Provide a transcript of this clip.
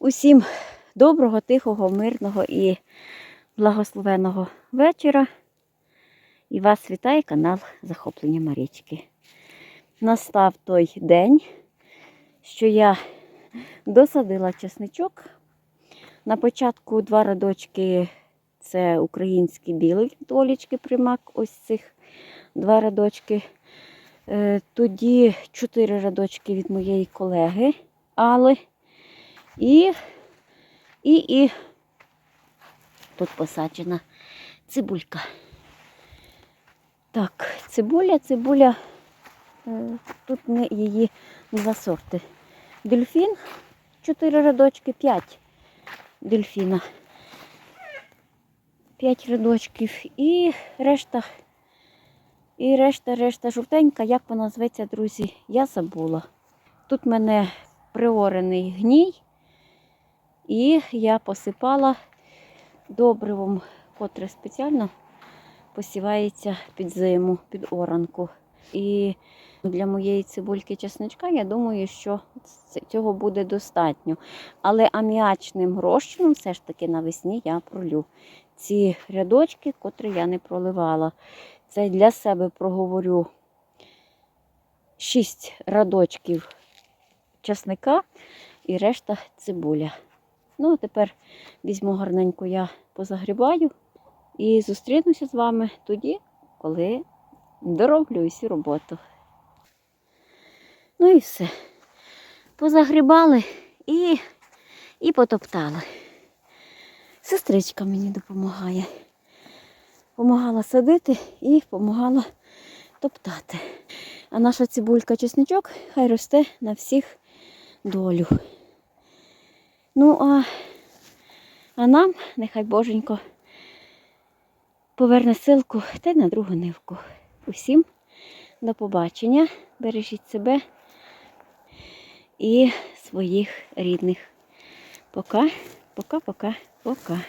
Усім доброго, тихого, мирного і благословеного вечора. І вас вітає канал Захоплення Марічки. Настав той день, що я досадила чесничок. На початку два радочки це український білий толічки примак, ось цих два радочки. Е, Тоді чотири радочки від моєї колеги Али. І, і, і тут посаджена цибулька. Так, цибуля, цибуля, е, тут не її два сорти. Дельфін, чотири рядочки, п'ять дельфіна. П'ять рядочків і решта, і решта, решта жовтенька, як вона зветься, друзі, я забула. Тут в мене приорений гній. І я посипала добривом, котре спеціально посівається під зиму, під оранку. І для моєї цибульки чесничка, я думаю, що цього буде достатньо. Але аміачним розчином все ж таки навесні я пролю ці рядочки, котрі я не проливала. Це для себе проговорю 6 радочків чесника і решта цибуля. Ну, а тепер візьму гарненько я позагрібаю і зустрінуся з вами тоді, коли дороблю усю роботу. Ну і все. Позагрібали і, і потоптали. Сестричка мені допомагає. Помагала садити і допомагала топтати. А наша цибулька чесничок хай росте на всіх долю. Ну, а, а нам, нехай Боженько, поверне силку та й на другу нивку. Усім до побачення. Бережіть себе і своїх рідних. Пока, пока, пока, пока.